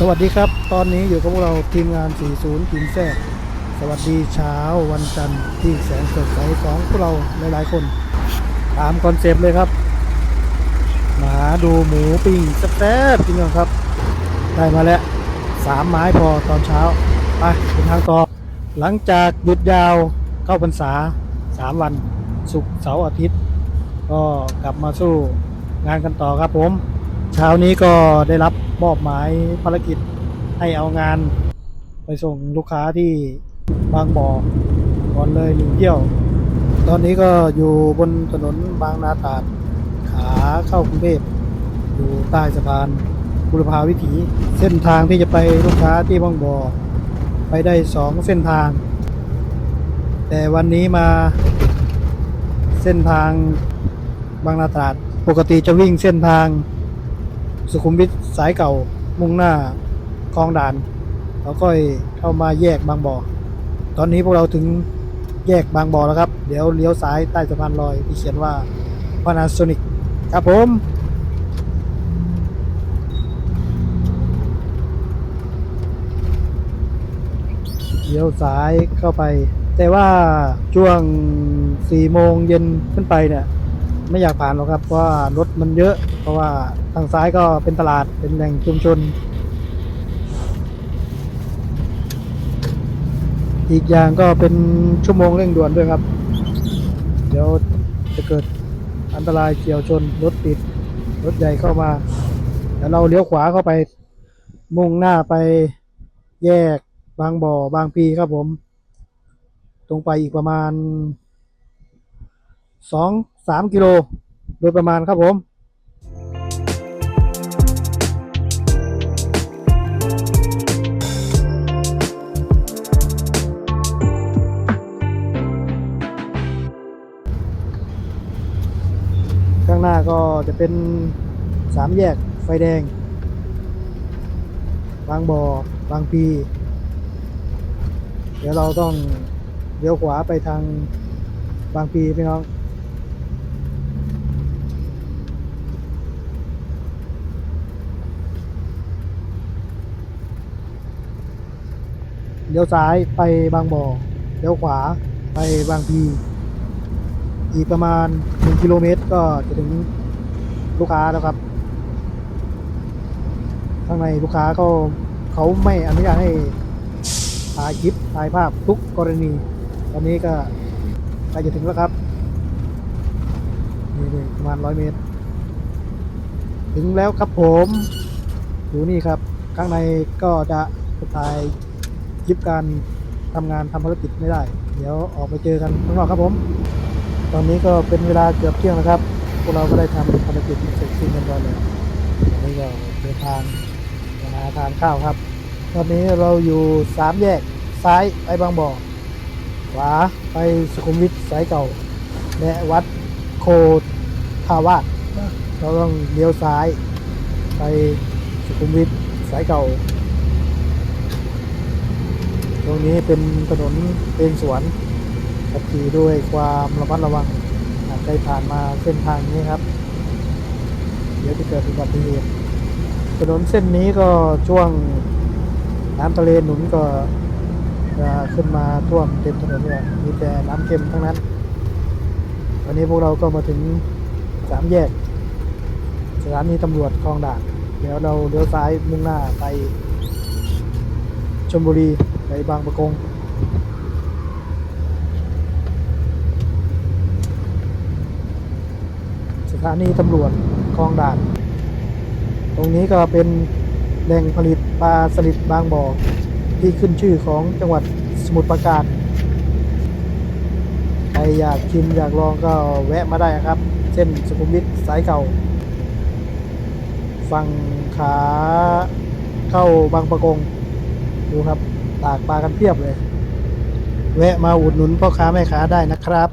สวัสดีครับ ตอนนี้อยู่กับพวกเราทีมงาน 40ทีมแท้สวัสดีเช้าวันจันทร์ที่แสนสดใสของพวกเราหลายๆคน ตามคอนเซปต์เลยครับมาดูหมูปิ้งแซ่บๆจริงๆครับ ได้มาแล้วสามไม้พอตอนเช้า ไปเป็นทางต่อ หลังจากหยุดยาวเข้าพรรษาสามวันศุกร์เสาร์อาทิตย์ ก็กลับมาสู้งานกันต่อครับผม เช้านี้ก็ได้รับ มอบหมายภารกิจให้เอางาน ไปส่งลูกค้าที่บางบ่อก่อนเลยหนึ่งเที่ยว ตอนนี้ก็อยู่บนถนนบางนาตราดขาเข้ากรุงเทพอยู่ใต้สะพานบุรพาวิถี เส้นทางที่จะไปลูกค้าที่บางบ่อไปได้สองเส้นทาง แต่วันนี้มาเส้นทางบางนาตราดปกติจะวิ่งเส้นทาง สุขุมวิทสายเก่ามุ่งหน้าคลองด่านแล้วก็เข้ามาแยกบางบ่อ ตอนนี้พวกเราถึงแยกบางบ่อแล้วครับ เดี๋ยวเลี้ยวซ้ายใต้สะพานลอยที่เขียนว่า Panasonic ครับผมเลี้ยวซ้ายเข้าไป แต่ว่าช่วงสี่โมงเย็นขึ้นไปเนี่ย ไม่อยากผ่านหรอกครับเพราะว่ารถมันเยอะ เพราะว่าทางซ้ายก็เป็นตลาดเป็นแหล่งชุมชน อีกอย่างก็เป็นชั่วโมงเร่งด่วนด้วยครับ เดี๋ยวจะเกิดอันตรายเฉียวชนรถติดรถใหญ่เข้ามาเดี๋ยวเราเลี้ยวขวาเข้าไปมุ่งหน้าไปแยกบางบ่อบางพีครับผม ตรงไปอีกประมาณ สองสามกิโล โดยประมาณครับผมข้างหน้าก็จะเป็นสามแยกไฟแดง บางบ่อบางพี เดี๋ยวเราต้องเลี้ยวขวาไปทางบางพีพี่น้อง เลี้ยวซ้ายไปบางบ่อ เลี้ยวขวาไปบางพี อีกประมาณหนึ่งกิโลเมตรก็จะถึงลูกค้าแล้วครับ ข้างในลูกค้าก็เขาไม่อนุญาตให้ถ่ายคลิปถ่ายภาพทุกกรณี ตอนนี้ก็ใกล้จะถึงแล้วครับ นี่นี่ประมาณร้อยเมตร ถึงแล้วครับผม อยู่นี่ครับ ข้างในก็จะถ่าย คลิปการทำงานทำภารกิจไม่ได้ เดี๋ยวออกไปเจอกันข้างนอกครับผม ตอนนี้ก็เป็นเวลาเกือบเที่ยงแล้วครับ พวกเราก็ได้ทำภารกิจเสร็จสิ้นกันไปแล้วตอนนี้ก็เดินทางมาหาทานข้าวครับ ตอนนี้เราอยู่สามแยกซ้ายไปบางบ่อ ขวาไปสุขุมวิทสายเก่า และวัดโคทาวาสเราต้องเลี้ยวซ้าย ไปสุขุมวิทสายเก่า ตรงนี้เป็นถนนเป็นสวนขับขี่ด้วยความระมัดระวังใครผ่านมาเส้นทางนี้ครับ เดี๋ยวจะเกิดอุบัติเหตุถนนเส้นนี้ก็ช่วงน้ำทะเลหนุนก็จะขึ้นมาท่วมเต็มถนนเลยมีแต่น้ำเค็มทั้งนั้น วันนี้พวกเราก็มาถึงสามแยก สถานีตำรวจคลองด่าน เดี๋ยวเราเลี้ยวซ้ายมุ่งหน้าไปชลบุรี ไปบางประกงสถานีตำรวจคลองด่าน ตรงนี้ก็เป็นแหล่งผลิตปลาสลิดบางบ่อที่ขึ้นชื่อของจังหวัดสมุทรปราการใครอยากชิมอยากลองก็แวะมาได้ครับ เส้นสุขุมวิทสายเก่า ฝั่งขาเข้าบางประกง ดูครับ ตากปลากันเพียบเลย แวะมาอุดหนุนพ่อค้าแม่ค้าได้นะครับ